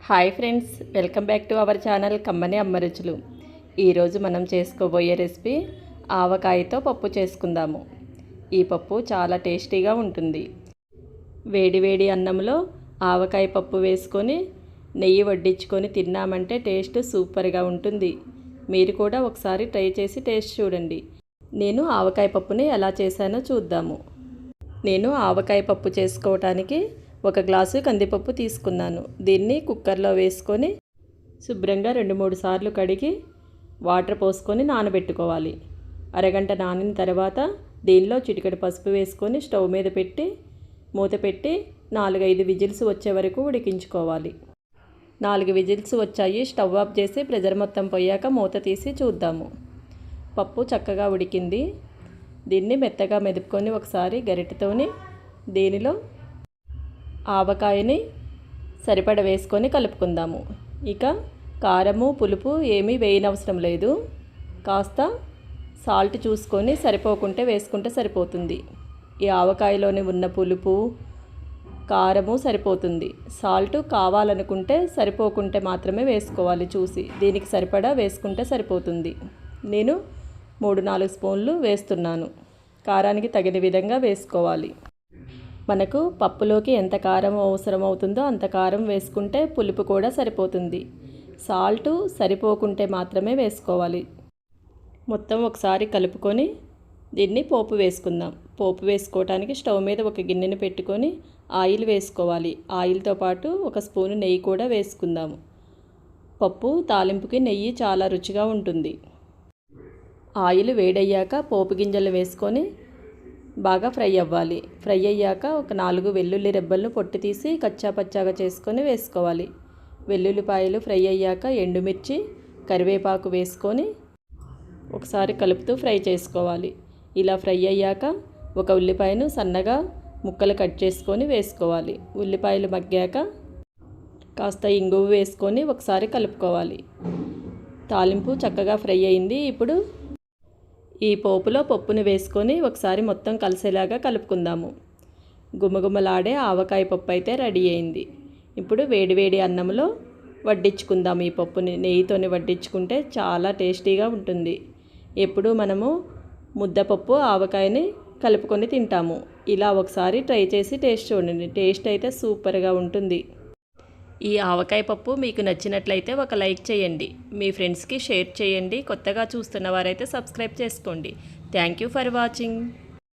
Hi friends welcome back to our channel కమ్మని అమ్మరుచులు ఈరోజు మనం చేసుకోబోయే రెసిపీ ఆవకాయతో పప్పు చేసుకుందాము. ఈ పప్పు చాలా టేస్టీగా ఉంటుంది. వేడి వేడి అన్నంలో ఆవకాయ పప్పు వేసుకొని నెయ్యి వడ్డించుకొని తిన్నామంటే టేస్ట్ సూపర్గా ఉంటుంది. మీరు కూడా ఒకసారి ట్రై చేసి టేస్ట్ చూడండి. నేను ఆవకాయ పప్పుని ఎలా చేశానో చూద్దాము. నేను ఆవకాయ పప్పు చేసుకోవటానికి ఒక గ్లాసు కందిపప్పు తీసుకున్నాను. దీన్ని కుక్కర్లో వేసుకొని శుభ్రంగా రెండు మూడు సార్లు కడిగి వాటర్ పోసుకొని నానబెట్టుకోవాలి. అరగంట నానిన తర్వాత దీనిలో చిటికెడు పసుపు వేసుకొని స్టవ్ మీద పెట్టి మూత పెట్టి నాలుగైదు విజిల్స్ వచ్చే వరకు ఉడికించుకోవాలి. నాలుగు విజిల్స్ వచ్చాయి. స్టవ్ ఆఫ్ చేసి ప్రెజర్ మొత్తం పోయాక మూత తీసి చూద్దాము. పప్పు చక్కగా ఉడికింది. దీన్ని మెత్తగా మెదుపుకొని ఒకసారి గరిటెతోని దీనిలో ఆవకాయని సరిపడ వేసుకొని కలుపుకుందాము. ఇక కారము పులుపు ఏమీ వేయనవసరం లేదు. కాస్త సాల్ట్ చూసుకొని సరిపోకుంటే వేసుకుంటే సరిపోతుంది. ఈ ఆవకాయలోని ఉన్న పులుపు కారము సరిపోతుంది. సాల్ట్ కావాలనుకుంటే సరిపోకుంటే మాత్రమే వేసుకోవాలి చూసి. దీనికి సరిపడా వేసుకుంటే సరిపోతుంది. నేను మూడు నాలుగు స్పూన్లు వేస్తున్నాను. కారానికి తగిన విధంగా వేసుకోవాలి. మనకు పప్పులోకి ఎంత కారం అవసరం అవుతుందో అంత కారం వేసుకుంటే పులుపు కూడా సరిపోతుంది. సాల్ట్ సరిపోకుంటే మాత్రమే వేసుకోవాలి. మొత్తం ఒకసారి కలుపుకొని దీన్ని పోపు వేసుకుందాం. పోపు వేసుకోవటానికి స్టవ్ మీద ఒక గిన్నెని పెట్టుకొని ఆయిల్ వేసుకోవాలి. ఆయిల్తో పాటు ఒక స్పూను నెయ్యి కూడా వేసుకుందాము పప్పు తాలింపుకి నెయ్యి చాలా రుచిగా ఉంటుంది. ఆయిల్ వేడయ్యాక పోపు గింజలు వేసుకొని బాగా ఫ్రై అవ్వాలి. ఫ్రై అయ్యాక ఒక నాలుగు వెల్లుల్లి రెబ్బలను పొట్టు తీసి కచ్చా పచ్చాగా చేసుకొని వేసుకోవాలి. వెల్లుల్లిపాయలు ఫ్రై అయ్యాక ఎండుమిర్చి కరివేపాకు వేసుకొని ఒకసారి కలుపుతూ ఫ్రై చేసుకోవాలి. ఇలా ఫ్రై అయ్యాక ఒక ఉల్లిపాయను సన్నగా ముక్కలు కట్ చేసుకొని వేసుకోవాలి. ఉల్లిపాయలు మగ్గాక కాస్త ఇంగువ వేసుకొని ఒకసారి కలుపుకోవాలి. తాలింపు చక్కగా ఫ్రై అయింది. ఇప్పుడు ఈ పోపులో పప్పును వేసుకొని ఒకసారి మొత్తం కలిసేలాగా కలుపుకుందాము. గుమగుమలాడే ఆవకాయ పప్పు అయితే రెడీ అయింది. ఇప్పుడు వేడివేడి అన్నంలో వడ్డించుకుందాం ఈ పప్పుని. నెయ్యితోని వడ్డించుకుంటే చాలా టేస్టీగా ఉంటుంది. ఎప్పుడు మనము ముద్దపప్పు ఆవకాయని కలుపుకొని తింటాము. ఇలా ఒకసారి ట్రై చేసి టేస్ట్ చూడండి. టేస్ట్ అయితే సూపర్గా ఉంటుంది. ఈ ఆవకాయ పప్పు మీకు నచ్చినట్లయితే ఒక లైక్ చేయండి. మీ ఫ్రెండ్స్కి షేర్ చేయండి. కొత్తగా చూస్తున్న వారైతే సబ్స్క్రైబ్ చేసుకోండి. Thank you for watching.